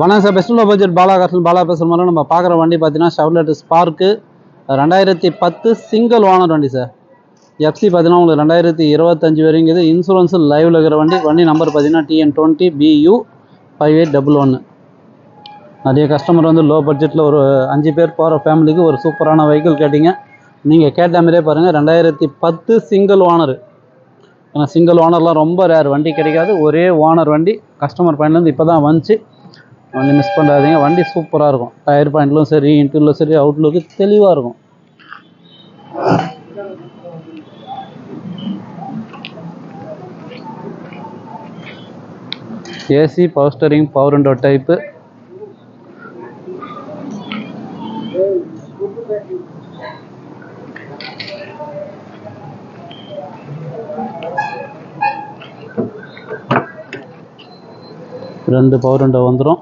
வணக்கம் sir. Best low budget Bala castle Bala பேசுகிற மாதிரி நம்ம பார்க்குற வண்டி பார்த்தீங்கன்னா ஷெவ்லெட் ஸ்பார்க்கு ரெண்டாயிரத்தி பத்து சிங்கிள் ஓனர் வண்டி சார். எஃப்சி பார்த்தீங்கன்னா உங்களுக்கு ரெண்டாயிரத்தி இருபத்தஞ்சி வரைக்கும் இது இன்சூரன்ஸு லைவில் இருக்கிற வண்டி. வண்டி நம்பர் பார்த்தீங்கன்னா டிஎன் டுவெண்ட்டி பியூ ஃபைவ் எயிட் டபுள் ஒன்று நிறைய கஸ்டமர் வந்து லோ பட்ஜெட்டில் ஒரு அஞ்சு பேர் போகிற ஃபேமிலிக்கு ஒரு சூப்பரான வெஹிக்கிள் கேட்டிங்க. நீங்கள் கேட்ட மாதிரியே பாருங்கள் ரெண்டாயிரத்தி பத்து சிங்கிள் ஓனர் ஏன்னா சிங்கிள் ஓனர்லாம் ரொம்ப ரேர் வண்டி கிடைக்காது. ஒரே ஓனர் வண்டி. கஸ்டமர் பயன்லேருந்து இப்போ தான் வந்துச்சு. வண்டி மிஸ் பண்ணாதீங்க வண்டி சூப்பராக இருக்கும். டயர் பாயிண்ட்லும் சரி இன்டர்லும் சரி அவுட்லுக்கு தெளிவாக இருக்கும். AC power steering power window type ரெண்டு பவர் விண்டோ வந்துடும்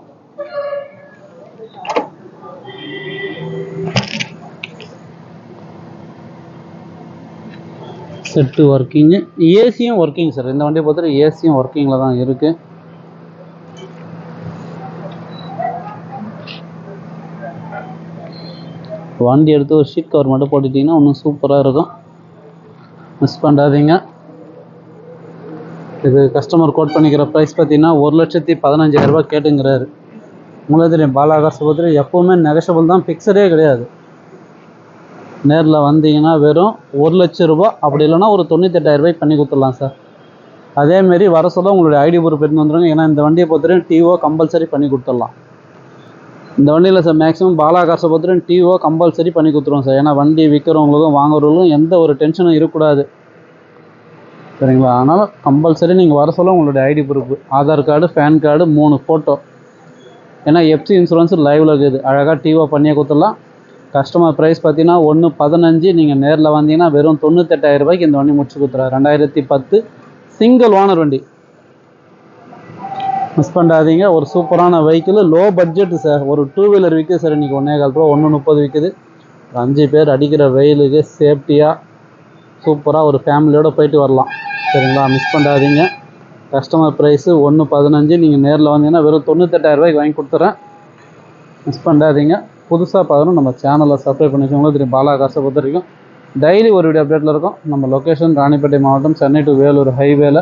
செட்டு ஒர்க்கிங்கு ஏசியும் ஒர்க்கிங் சார் இந்த வண்டியை பொறுத்தவரை ஏசியும் ஒர்க்கிங்கில் தான் இருக்குது வண்டி எடுத்து ஒரு ஷீட் கவர் மட்டும் போட்டுட்டிங்கன்னா இன்னும் சூப்பராக இருக்கும். மிஸ் பண்ணாதீங்க. இது கஸ்டமர் கோட் பண்ணிக்கிற ப்ரைஸ் பார்த்தீங்கன்னா ஒரு லட்சத்தி பதினஞ்சாயிரரூபா கேட்டுங்கிறாரு. உங்களுக்கு தெரியும் பாலாகாச பத்திரி எப்போவுமே நெகஷபிள் தான். ஃபிக்ஸடே கிடையாது. நேரில் வந்தீங்கன்னா வெறும் ஒரு லட்ச ரூபா அப்படி இல்லைன்னா ஒரு தொண்ணூத்தெட்டாயிரரூபாய்க்கு பண்ணி கொடுத்துடலாம் சார். அதேமாரி வர சொல்ல உங்களுடைய ஐடி ப்ரூஃப் எடுத்து வந்துடுங்க ஏன்னா இந்த வண்டியை பொறுத்தவரையும் டிஓ கம்பல்சரி பண்ணி கொடுத்துடலாம். இந்த வண்டியில் சார் மேக்ஸிமம் பாலாகாசை பொறுத்தவரையும் டிஓ கம்பல்சரி பண்ணி கொடுத்துருவோம் சார். ஏன்னா வண்டி விற்கிறவங்களுக்கும் வாங்குறவங்களுக்கும் எந்த ஒரு டென்ஷனும் இருக்கக்கூடாது. சரிங்களா? அதனால் கம்பல்சரி நீங்கள் வர சொல்ல உங்களுடைய ID proof Aadhaar card PAN card மூணு ஃபோட்டோ ஏன்னா எஃப்சி இன்சூரன்ஸ் லைவில் இருக்குது. அழகாக டிஓ பண்ணியே கொடுத்துடலாம். கஸ்டமர் ப்ரைஸ் பார்த்தீங்கன்னா ஒன்று பதினஞ்சு நீங்கள் நேரில் வந்தீங்கன்னா வெறும் தொண்ணூத்தெட்டாயிரம் ரூபாய்க்கு இந்த வண்டி முடிச்சு கொடுத்துறாரு. ரெண்டாயிரத்தி பத்து சிங்கிள் ஓனர் வண்டி. மிஸ் பண்ணாதீங்க. ஒரு சூப்பரான வெஹிக்கிள் லோ பட்ஜெட் சார் ஒரு டூ வீலர் விற்குது சார் இன்றைக்கி ஒன்றே கால் ரூபா ஒன்று முப்பது விற்குது ஒரு அஞ்சு பேர் அடிக்கிற வெயிலுக்கு சேஃப்டியாக சூப்பராக ஒரு ஃபேமிலியோடு போயிட்டு வரலாம். சரிங்களா? மிஸ் பண்ணாதீங்க. கஸ்டமர் ப்ரைஸு ஒன்று பதினஞ்சு நீங்கள் நேரில் வந்தீங்கன்னா வெறும் தொண்ணூத்தெட்டாயிரரூபாய்க்கு வாங்கி கொடுத்துறேன். மிஸ் பண்ணாதீங்க. புதுசாக பார்க்கணும். நம்ம சேனலை சப்ஸ்கிரைப் பண்ணி வச்சுக்கோங்க. தெரியும் பாலா காசை பொறுத்த வரைக்கும் டெய்லி ஒரு வீடியோ அப்டேட்டில் இருக்கும். நம்ம லொக்கேஷன் ராணிப்பேட்டை மாவட்டம் சென்னை டு வேலூர் ஹைவேல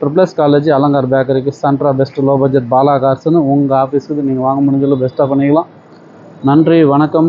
ட்ரிப்ளஸ் காலேஜ் அலங்கார் பேக்கரிக்கு சென்ட்ரா பெஸ்ட் லோ பட்ஜெட் பாலா கார்ஸ்னு உங்கள் ஆஃபீஸுக்கு நீங்கள் வாங்க முடிஞ்சளவு பெஸ்ட்டாக பண்ணிக்கலாம். நன்றி வணக்கம்.